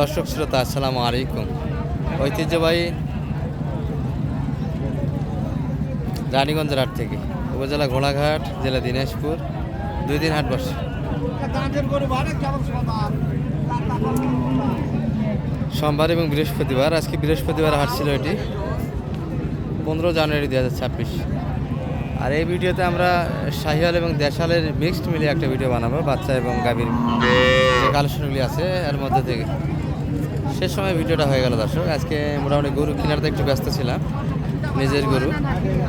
দর্শক শ্রোতা, আসসালামু আলাইকুম। ঐতিহ্যবাহী রানীগঞ্জের হাট থেকে, উপজেলা ঘোড়াঘাট, জেলা দিনাজপুর, দুই দিন হাট বসে। সোমবার এবং বৃহস্পতিবার, আজকে বৃহস্পতিবার হাট ছিল এটি, পনেরো জানুয়ারি দু হাজার ছাব্বিশ। আর এই ভিডিওতে আমরা শাহিয়াল এবং দেশালের মিক্সড মিলিয়ে একটা ভিডিও বানাবো, বাচ্চা এবং গাভীর যে কালেকশনগুলি আছে, এর মধ্যে থেকে। শেষ সময় ভিডিওটা হয়ে গেল দর্শক। আজকে মোটামুটি গরু কেনারতে একটু ব্যস্ত ছিলাম নিজের গরু।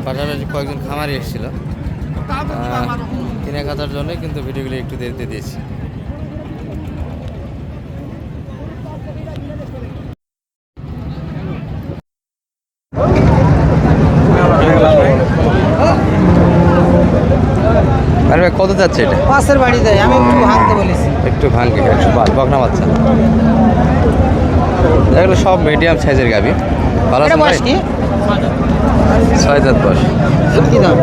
পাশাপাশি কয়েকজন খামারি এসেছিল। কিনে খাতার জন্য কিন্তু ভিডিওগুলি একটু দেরিতে দিয়েছি। কত যাচ্ছে এটা? পাশের বাড়ি দেয় আমি একটু ভাঙতে বলেছি। একটু ভাঙ্গে একশো পাঁচ বকনা বাচ্চা। এগুলো সব মিডিয়াম সাইজের গাবি। ভালো আছে কি? ছয় দাঁত বয়স। কি দাম?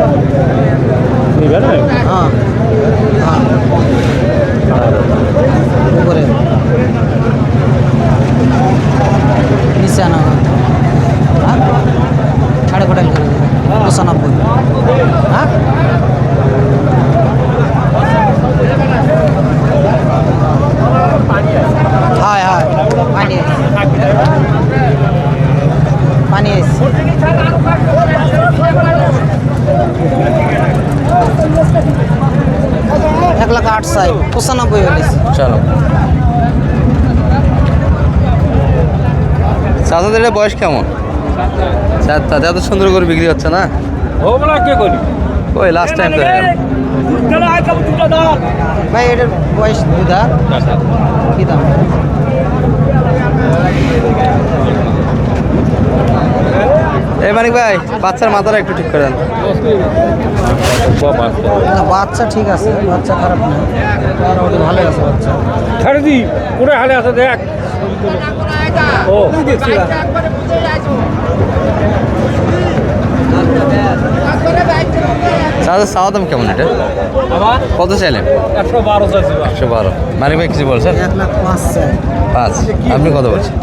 হ্যাঁ হ্যাঁ উপরে নিচে আনা হবে। হ্যাঁ সাড়ে কোটাল করে দেবে পঁচানব্বই হ্যাঁ হয় হয় পানি পানি এসছে আট সাই পঁচানব্বই হলিস চলো চাচাদের বয়স কেমন? চার তাতে এত সুন্দর করে বিক্রি হচ্ছে না? ওগুলা কে করি? ওই লাস্ট টাইম তো ভাই এটার বয়স দুধা কি দাম? এই মানিক ভাই বাচ্চার মাথাটা একটু ঠিক করে দেন। না বাচ্চা ঠিক আছে বাচ্চা খারাপ না। ভালো আছে বাচ্চা। ছেড়ে দি পুরো হালে আছে দেখ। ও। চাচা চাওয়া দাম কেমন এটা? কত চাইলেন? একশো বারো একশো বারো। মানিক ভাই কিছু বলছেন? পাঁচ। আপনি কত বলছেন?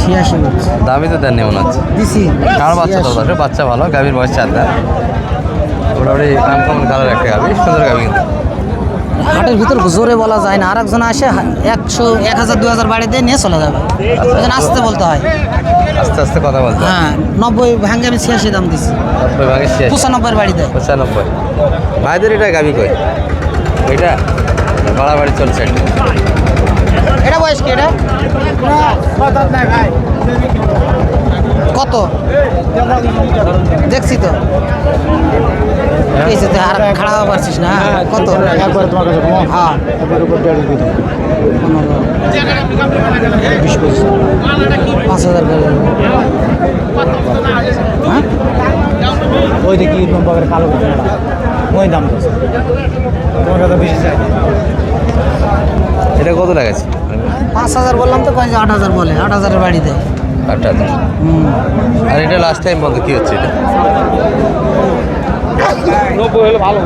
ছিয়াশি দামই তো দেননি মনে হচ্ছে। দিছি। কারণ বাচ্চা তো দশ বাচ্চা ভালো গাভীর বয়স চার দাম মোটামুটি আনকমন কালার একটা গাভী সুন্দর গাভী কিন্তু। হাটের ভিতর জোরে বলা যায় না। আর একজন আসে একশো এক হাজার দু হাজার বাড়ি দিয়ে নিয়ে চলে যাবে। ওই আসতে বলতে হয়। আস্তে আস্তে কথা বলতে হ্যাঁ। নব্বই ভাঙ্গে আমি ছিয়াশি দাম দিছি। নব্বই শেষ পঁচানব্বই বাড়ি দেয় পঁচানব্বই। ভাইদের এটা গাভী কই? এটা? বাড়াবাড়ি চলছে। এটা বয়স কি এটা? কত? দেখছি তো। এই যে আর খাড়া পারছিস না কত? হ্যাঁ। পনেরো বিশ পঁচিশ পাঁচ হাজার করে। হ্যাঁ? ওই দেখি নম্বরের কালো ওই দাম তো। তোমার কাছে বেশি চাই। এটা কত লাগাচ্ছে পাঁচ হাজার বললাম তো কয়েছে আট হাজার বলে আট হাজারের বাড়ি দেয় আটটা হাজার। হুম। আর এটা লাস্ট টাইম বলতে কী হচ্ছে এটা? নব্বই হলে ভালো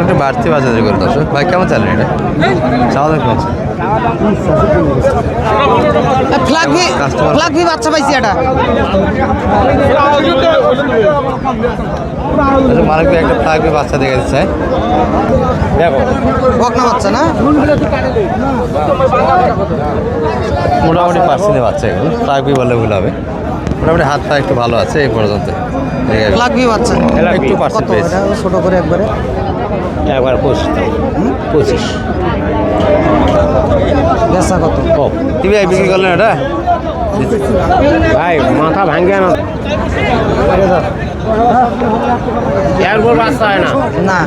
একটু বাড়তি বাজারে করে দর্শক। ভাই কেমন চালেন এটা? চাওয়া দাম কেমন? চলে? ফ্ল্যাগ ভি Customer- ফ্ল্যাগ ভি বাচ্চা পাইছি এটা। আচ্ছা মালিক ভাই একটা থাকবে বাচ্চা দেখে দিচ্ছে। দেখো। বকনা বাচ্চা না? মোটামুটি পার্সেন্টে বাচ্চা এগুলো। থাকবে বললে ভুল হবে। মোটামুটি হাত পা একটু ভালো আছে এই পর্যন্ত। দেখে গেল। ফ্ল্যাগ ভি বাচ্চা। একটু পার্সেন্ট পেয়েছে। ছোট করে একবারে। একবার পঁচিশ। পঁচিশ। ভাই বিক্রি করলেন এটা? ভাই মাথা ভাঙ্গে না। এরপর বাচ্চা হয় না। না।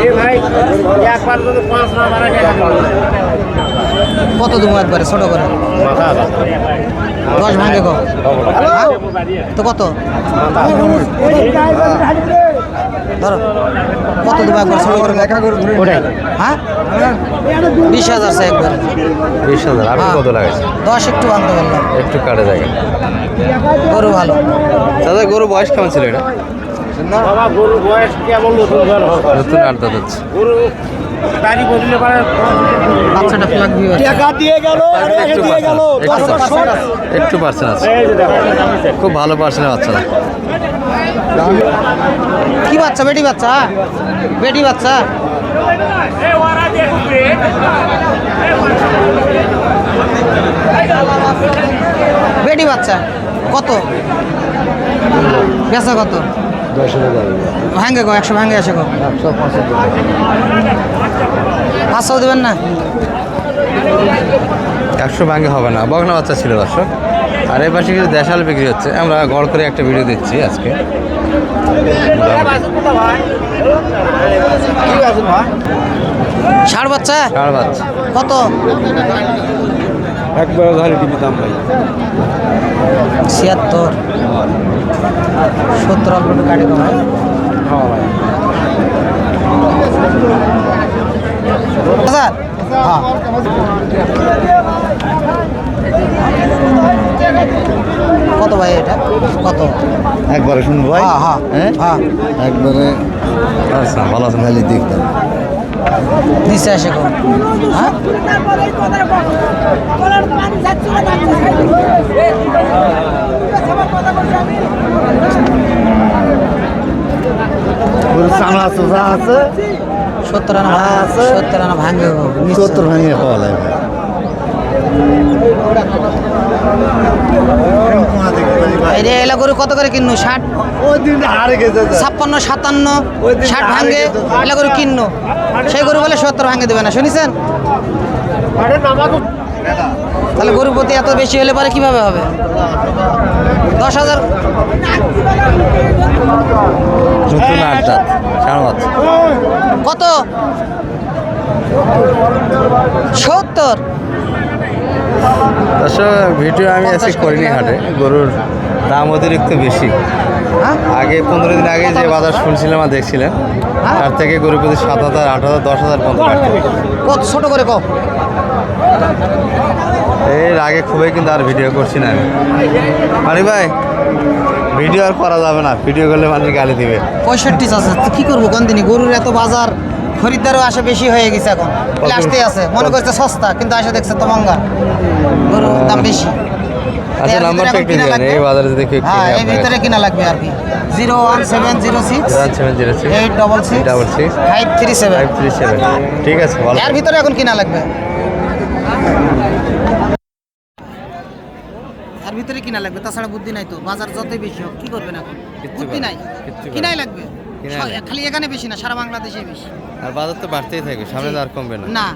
এ ভাই একবার যদি পাঁচ না কত দেবো একবারে ছোট করে? মাথা দশ ভাঙে কম। হ্যাঁ? তো কত? ধরো কত দেবো একবার ছোট করে লেখা করে ওটাই হ্যাঁ? বিশ হাজার সে একবার। বিশ হাজার আপনি হ্যাঁ। কত লাগাইছেন দশ একটু আনতে পারলাম। একটু কাটে দেখেন গরু ভালো। দাদা গরু বয়স কেমন ছিল এটা? বাবা গরু বয়স কেমন? নতুন আট দাঁত গরু গাড়ি বদলে পারে বাচ্চাটা ফ্লাগ ভিউ টাকা দিয়ে গেল একটু পার্সেন্ট একটু পার্সেন্ট আছে। এই যে দেখো খুব ভালো পার্সেন্টের বাচ্চারা। কি বাচ্চা বেটি বাচ্চা? বেটি বাচ্চা? বেটি বাচ্চা কত? বেচা কত? ভাঙ্গে গো একশো ভাঙ্গে আসে গো। পাঁচশো দেবেন না? একশো ভাঙে হবে না। বগনা বাচ্চা ছিল দর্শক। আর এই পাশে কিছু দেশাল বিক্রি হচ্ছে। আমরা গড় করে একটা ভিডিও দিচ্ছি আজকে। ষাট বাচ্চা? ষাড় বাচ্চা। কত? একবার ধরে টিভি দাম ভাই ছিয়াত্তর। সত্তর অল্প একটু কাটে কমায় স্যার হ্যাঁ। কত ভাই এটা? কত? একবারে শুনব ভাই? হ্যাঁ হ্যাঁ। হ্যাঁ? হ্যাঁ। একবারে আচ্ছা ভালো আছেন খালি দেখতাম নিচে আসে কম হ্যাঁ? চামড়া চোষা আছে। সত্তর আনা সত্তর আনা ভাঙে। সত্তর পাওয়া লাগবে এলা গরু কত করে কিনু ষাট? ছাপ্পান্ন সাতান্ন ষাট ভাঙে। এলা গরু কিন্ন। সেই গরু বলে সত্তর ভাঙ্গে দেবে না শুনিছেন? তাহলে গরুর প্রতি এত বেশি হলে পরে কীভাবে হবে? দশ হাজার কত? সত্তর। ভিডিও আমি করিনি হাটে। গরুর দাম অতিরিক্ত বেশি। আগে পনেরো দিন আগে যে বাজার শুনছিলাম আর দেখছিলেন তার থেকে গরু প্রতি সাত হাজার আট হাজার দশ হাজার পর্যন্ত বাড়তে কত? ছোট করে কম এর আগে খুবই কিন্তু আর ভিডিও করছি না আমি। মানি ভাই ভিডিও আর করা যাবে না ভিডিও করলে মানুষ গালি দিবে। পঁয়ষট্টি আছে তো কি করব কোন দিনই? গরুর এত বাজার খরিদ্দারও আসে বেশি হয়ে গেছে এখন। আসতে আছে। মনে করছে সস্তা কিন্তু আসে দেখছে তো মঙ্গা। গরুর দাম বেশি। আচ্ছা ভিতরে নাম্বারটা একটু কিনা দেন লাগবে? এই বাজারে যদি কেউ হ্যাঁ কিনে এই ভিতরে কিনা লাগবে আর কি। ঠিক আছে ভালো। এর ভিতরে এখন কিনা এর ভিতরে কিনা তাছাড়া বুদ্ধি নাই তো। বাজার যতই বেশি হোক কি করবেন এখন? বুদ্ধি নাই? কিনাই লাগবে? খালি এখানে বেশি না সারা বাংলাদেশে বেশি। আর বাজার তো বাড়তেই থাকবে সামনে তো আর কমবে না। না।